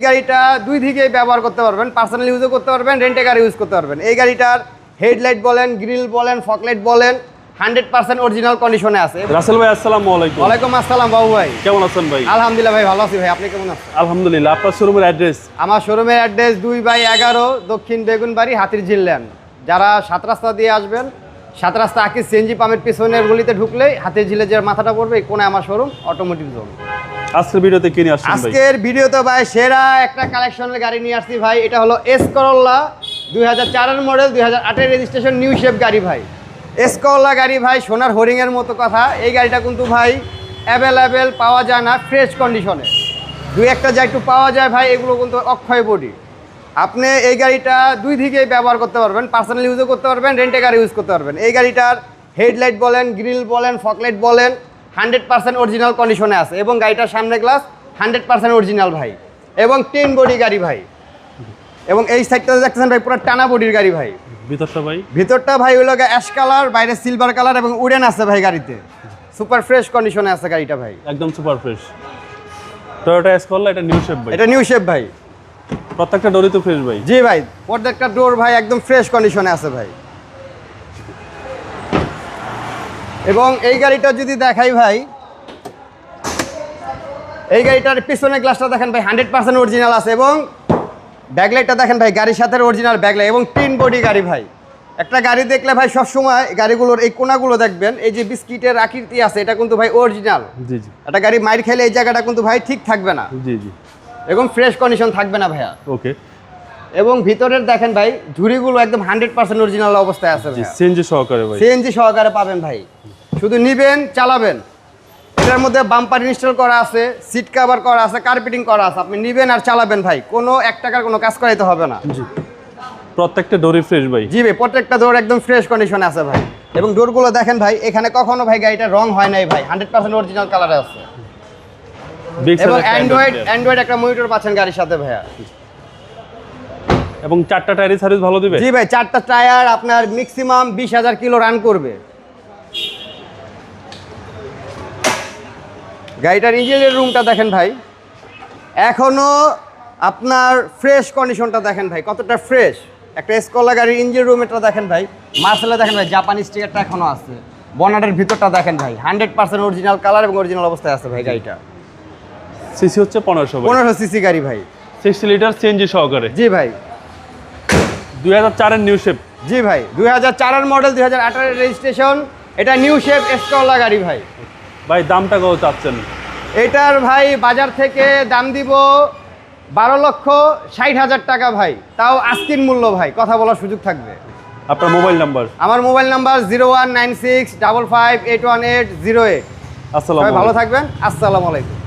গাড়িটা দুই দিকে ব্যবহার করতে পারবেন পার্সোনাল ইউজও করতে পারবেন রেন্টে গাড়ি ইউজ করতে পারবেন। এই গাড়িটার হেডলাইট বলেন গ্রিল বলেন ফকলাইট বলেন হান্ড্রেড পার্সেন্ট অরিজিনাল কন্ডিশনে আছে। রাসেল ভাই আসসালাম আলাইকুম। ওয়ালাইকুম আসসালাম বাবু ভাই। কেমন আছেন ভাই? আলহামদুলিল্লাহ ভাই ভালো আছি ভাই আপনি কেমন আছেন? আলহামদুলিল্লাহ আপনার শোরুমের অ্যাড্রেস আমার শোরুমের অ্যাড্রেস দুই বাই এগারো দক্ষিণ বেগুনবাড়ি হাতির জিল্লান যারা সাত রাস্তা দিয়ে আসবেন সাত রাস্তা আকিস সিএনজি পাম্পের পিছনের গলিতে ঢুকলেই হাতে ঝিলে যে মাথাটা পড়বে কোণে আমার শোরুম অটোমোটিভ জোন আজকের ভিডিওতে কিনে আসছেন ভাই? আজকের ভিডিওতে ভাই সেরা একটা কালেকশনের গাড়ি নিয়ে আসছি ভাই এটা হলো এস করল্লা দুই হাজার চারের মডেল দুই হাজার আটের রেজিস্ট্রেশন নিউ শেপ গাড়ি ভাই। এস করল্লা গাড়ি ভাই সোনার হরিংয়ের মতো কথা এই গাড়িটা কিন্তু ভাই অ্যাভেলেবেল পাওয়া যায় না ফ্রেশ কন্ডিশনে দুই একটা যা একটু পাওয়া যায় ভাই এগুলো কিন্তু অক্ষয় বডি। আপনি এই গাড়িটা দুই দিকেই ব্যবহার করতে পারবেন পার্সোনাল ইউজও করতে পারবেন রেন্টে গাড়ি ইউজ করতে পারবেন। এই গাড়িটার হেডলাইট বলেন গ্রিল বলেন ফকলাইট বলেন হান্ড্রেড পার্সেন্ট অরিজিনাল কন্ডিশনে আছে এবং গাড়িটার সামনে গ্লাস হান্ড্রেড পার্সেন্ট অরিজিনাল ভাই এবং টেন বডি গাড়ি ভাই। এবং এই সাইডটা দেখতেছেন ভাই পুরো টানা বডির গাড়ি ভাই। ভিতরটা ভাই? ভিতরটা ভাই হলো অ্যাশ কালার বাইরে সিলভার কালার এবং উডেন আছে ভাই গাড়িতে। সুপার ফ্রেশ কন্ডিশনে আছে গাড়িটা ভাই। একদম সুপার ফ্রেশ টয়োটা করলা এটা নিউ শেপ ভাই। এটা নিউ শেপ ভাই। প্রত্যেকটা ডোরি তো ফ্রেশ ভাই। জি ভাই প্রত্যেকটা ডোর ভাই একদম ফ্রেশ কন্ডিশনে আছে ভাই। এবং এই গাড়িটা যদি দেখাই ভাই এই গাড়িটার পিছনের গ্লাসটা দেখেন ভাই হান্ড্রেড পার্সেন্ট অরিজিনাল আছে এবং ব্যাকলাইটটা দেখেন ভাই গাড়ির সাথে অরিজিনাল ব্যাকলাইট এবং তিন বডি গাড়ি ভাই। একটা গাড়ি দেখলে ভাই সবসময় গাড়িগুলোর এই কোনাগুলো দেখবেন এই যে বিস্কিটের আকৃতি আছে এটা কিন্তু ভাই অরিজিনাল জি জি। একটা গাড়ি মাইর খেলে এই জায়গাটা কিন্তু ভাই ঠিক থাকবে না। জি জি। এবং ফ্রেশ কন্ডিশন থাকবে না ভাইয়া। ওকে এবং ভিতরের দেখেন ভাই ঝুড়িগুলো একদম হান্ড্রেড পার্সেন্ট অরিজিনাল অবস্থায় আছে সিএনজি সহকারে ভাই। সিএনজি সহকারে পাবেন ভাই। শুধু নিবেন চালাবেন। এটার মধ্যে বাম্পার ইনস্টল করা আছে সিট কভার করা আছে কার্পেটিং করা আছে। আপনি নিবেন আর চালাবেন ভাই। কোনো এক টাকার কোনো কাজ করাইতে হবে না। জি। প্রত্যেকটা ডোরি ফ্রেশ ভাই। জি ভাই প্রত্যেকটা ডোর একদম ফ্রেশ কন্ডিশনে আছে ভাই। এবং ডোরগুলো দেখেন ভাই এখানে কখনো ভাই গাড়িটা রং হয় নাই ভাই। হান্ড্রেড পার্সেন্ট অরিজিনাল কালারে আছে। এবং অ্যান্ড্রয়েড অ্যান্ড্রয়েড একটা মনিটর পাচ্ছেন গাড়ির সাথে ভাইয়া। এবং চারটা সার্ভিস ভালো দিবে? জি ভাই চারটা টায়ার আপনার ম্যাক্সিমাম বিশ হাজার কিলো রান করবে। গাড়িটার ইঞ্জিনের রুমটা দেখেন ভাই। এখনও আপনার ফ্রেশ কন্ডিশনটা দেখেন ভাই কতটা ফ্রেশ একটা স্কলা গাড়ির ইঞ্জিন রুমটা দেখেন ভাই। মার্সেলে দেখেন ভাই জাপানি স্টিকারটা এখনও আছে। বনাটের ভিতরটা দেখেন ভাই। হান্ড্রেড পার্সেন্ট অরিজিনাল কালার এবং অরিজিনাল অবস্থায় আছে ভাই গাড়িটা। সিসি হচ্ছে পনেরোশো পনেরোশো সিসি গাড়ি ভাই। সিক্সটি লিটার সিএনজি সহকারে। জি ভাই। দুই হাজার চারের নিউ শেপ। জি ভাই দুই হাজার চারের মডেল দুই হাজার আঠারোর রেজিস্ট্রেশন এটা নিউ শেপ এসকলা গাড়ি ভাই। ভাই দামটা কত চাচ্ছেন? এটার ভাই বাজার থেকে দাম দিব বারো লক্ষ ষাট হাজার টাকা ভাই। তাও আস্কিন মূল্য ভাই কথা বলার সুযোগ থাকবে। আপনার মোবাইল নাম্বার? আমার mobile number zero one nine six double five eight one eight zero eight. আসসালাম ভালো থাকবেন আসসালামু আলাইকুম।